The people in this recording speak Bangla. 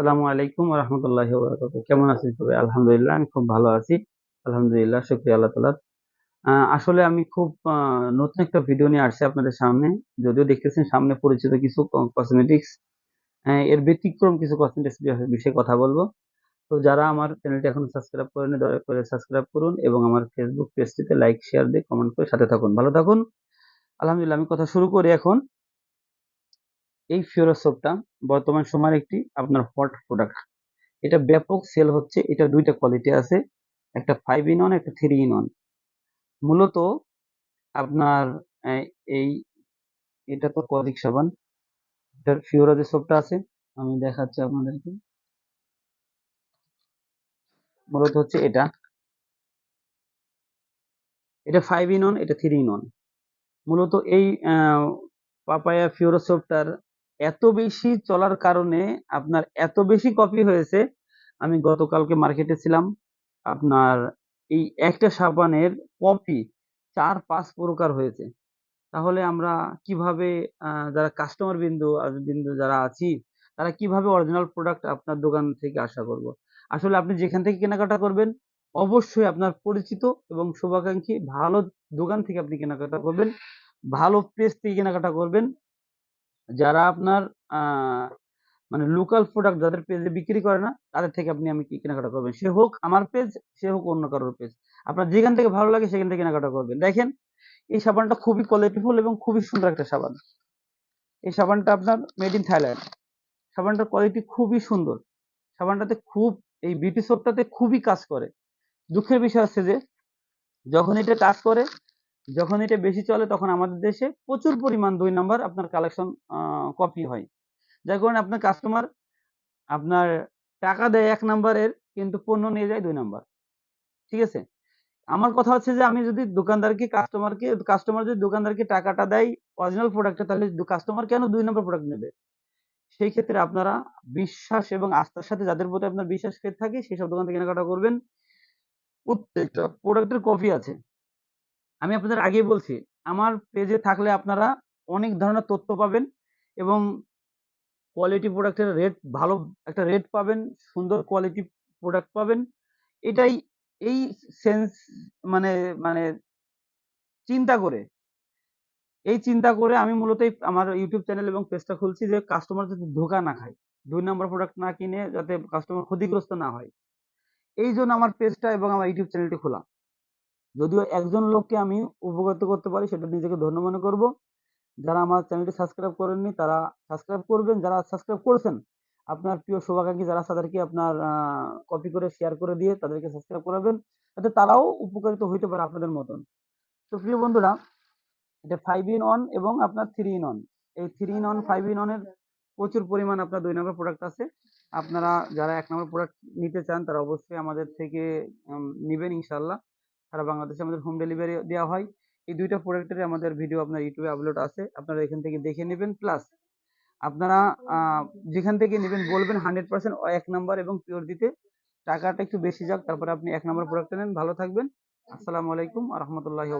আসসালামু আলাইকুম রহমতুল্লাহ কেমন আছেন সবাই? আলহামদুলিল্লাহ, আমি খুব ভালো আছি। আলহামদুলিল্লাহ, শুক্রিয়া আল্লাহ তালার আসলে আমি খুব নতুন একটা ভিডিও নিয়ে আসছি আপনাদের সামনে। যদিও দেখতেছেন সামনে পরিচিত কিছু কসমেটিক্স এর ব্যতিক্রম কিছু কসমেটিক্স বিষয়ে কথা বলব। তো যারা আমার চ্যানেলটি এখন সাবস্ক্রাইব করেন দয়া করে সাবস্ক্রাইব করুন এবং আমার ফেসবুক পেজটিতে লাইক শেয়ার দিয়ে কমেন্ট করে সাথে থাকুন। ভালো থাকুন। আলহামদুলিল্লাহ, আমি কথা শুরু করি এখন। এই ফিওরা সোপটা বর্তমান সময়ের একটি আপনার হট প্রোডাক্ট এটা ব্যাপক সেল হচ্ছে, এটা দুইটা কোয়ালিটি আছে, একটা ফাইভ ইন ওয়ান একটা থ্রি ইন ওয়ান মূলত আপনার, এই এটা তো কদিক সাবান। এটার ফিওরা যে সোপটা আছে, আমি দেখাচ্ছি আপনাদেরকে। মূলত হচ্ছে এটা। এটা ফাইভ ইন ওয়ান এটা থ্রি ইন ওয়ান মূলত এই পাপায়া ফিওরা সোপটার এত বেশি চলার কারণে আপনার এত বেশি কপি হয়েছে। আমি গতকালকে মার্কেটে ছিলাম। আপনার এই একটা সাবানের কপি চার পাঁচ প্রকার হয়েছে। তাহলে আমরা কীভাবে যারা কাস্টমার বিন্দু বিন্দু যারা আছি, তারা কীভাবে অরিজিনাল প্রোডাক্ট আপনার দোকান থেকে আশা করব? আসলে আপনি যেখান থেকে কেনাকাটা করবেন, অবশ্যই আপনার পরিচিত এবং শুভাকাঙ্ক্ষী ভালো দোকান থেকে আপনি কেনাকাটা করবেন, ভালো পেজ থেকে কেনাকাটা করবেন। যারা আপনার মানে লোকাল প্রোডাক্ট যাদের পেজে বিক্রি করে না, তাদের থেকে আপনি আমি কেনাকাটা করবেন? সে হোক আমার পেজ সে হোক অন্য কারোর পেজ আপনার যেখান থেকে ভালো লাগে সেখান থেকে কেনাকাটা করবেন। দেখেন, এই সাবানটা খুবই কোয়ালিটিফুল এবং খুবই সুন্দর একটা সাবান। এই সাবানটা আপনার মেড ইন থাইল্যান্ড সাবানটার কোয়ালিটি খুবই সুন্দর। সাবানটাতে খুব, এই বিউটি সোপটাতে খুবই কাজ করে। দুঃখের বিষয় হচ্ছে যে, যখন এটা কাজ করে যখন এটা বেশি চলে তখন আমাদের দেশে প্রচুর পরিমাণ দুই নাম্বার আপনার কালেকশন কপি হয়। যার কারণে আপনার কাস্টমার আপনার টাকা দেয় এক নাম্বারের কিন্তু পণ্য নিয়ে যায় দুই নাম্বার। ঠিক আছে? আমার কথা হচ্ছে যে আমি যদি দোকানদারকে কাস্টমারকে কাস্টমার যদি দোকানদারকে টাকাটা দেয় অরিজিনাল প্রোডাক্টটা তাহলে কাস্টমার কেন দুই নম্বর প্রোডাক্ট নেবে? সেই ক্ষেত্রে আপনারা বিশ্বাস এবং আস্থার সাথে যাদের প্রতি আপনার বিশ্বাস থাকে সেই সব দোকান থেকে কেনাকাটা করবেন। প্রত্যেকটা প্রোডাক্টের কপি আছে। আমি আপনাদের আগেই বলছি, আমার পেজে থাকলে আপনারা অনেক ধরনের তথ্য পাবেন এবং কোয়ালিটি প্রোডাক্টের রেট ভালো, একটা রেট পাবেন, সুন্দর কোয়ালিটি প্রোডাক্ট পাবেন। এটাই, এই সেন্স মানে মানে চিন্তা করে, এই চিন্তা করে আমি মূলত আমার ইউটিউব চ্যানেল এবং পেজটা খুলছি যে কাস্টমার যাতে ধোকা না খায়, দুই নম্বর প্রোডাক্ট না কিনে যাতে কাস্টমার ক্ষতিগ্রস্ত না হয়। এই জন্য আমার পেজটা এবং আমার ইউটিউব চ্যানেলটি খোলা। যদিও একজন লোককে আমি উপকৃত করতে পারি, সেটা নিজেকে ধন্য মনে করব। যারা আমার চ্যানেলটি সাবস্ক্রাইব করেননি, তারা সাবস্ক্রাইব করবেন। যারা সাবস্ক্রাইব করেছেন, আপনার প্রিয় শুভাকাঙ্ক্ষী যারা তাদেরকে আপনার কপি করে শেয়ার করে দিয়ে তাদেরকে সাবস্ক্রাইব করাবেন, যাতে তারাও উপকারিত হইতে পারে আপনাদের মতন। তো প্রিয় বন্ধুরা, এটা ফাইভ ইন ওয়ান এবং আপনার থ্রি ইন ওয়ান এই three in one five in ওয়ানের প্রচুর পরিমাণ আপনার দুই নম্বর প্রোডাক্ট আছে। আপনারা যারা এক নম্বর প্রোডাক্ট নিতে চান, তারা অবশ্যই আমাদের থেকে নেবেন ইনশাল্লাহ সারা বাংলাদেশে আমাদের হোম ডেলিভারি দেওয়া হয়। এই দুইটা প্রোডাক্টের আমাদের ভিডিও আপনার ইউটিউবে আপলোড আছে। আপনারা এখান থেকে দেখে নেবেন। প্লাস আপনারা যেখান থেকে নেবেন বলবেন হান্ড্রেড পার্সেন্ট এক নাম্বার এবং পিওর দিতে। টাকাটা একটু বেশি যাক, তারপরে আপনি এক নাম্বার প্রোডাক্ট নেন। ভালো থাকবেন। আসসালামু আলাইকুম আ রহমতুল্লাহি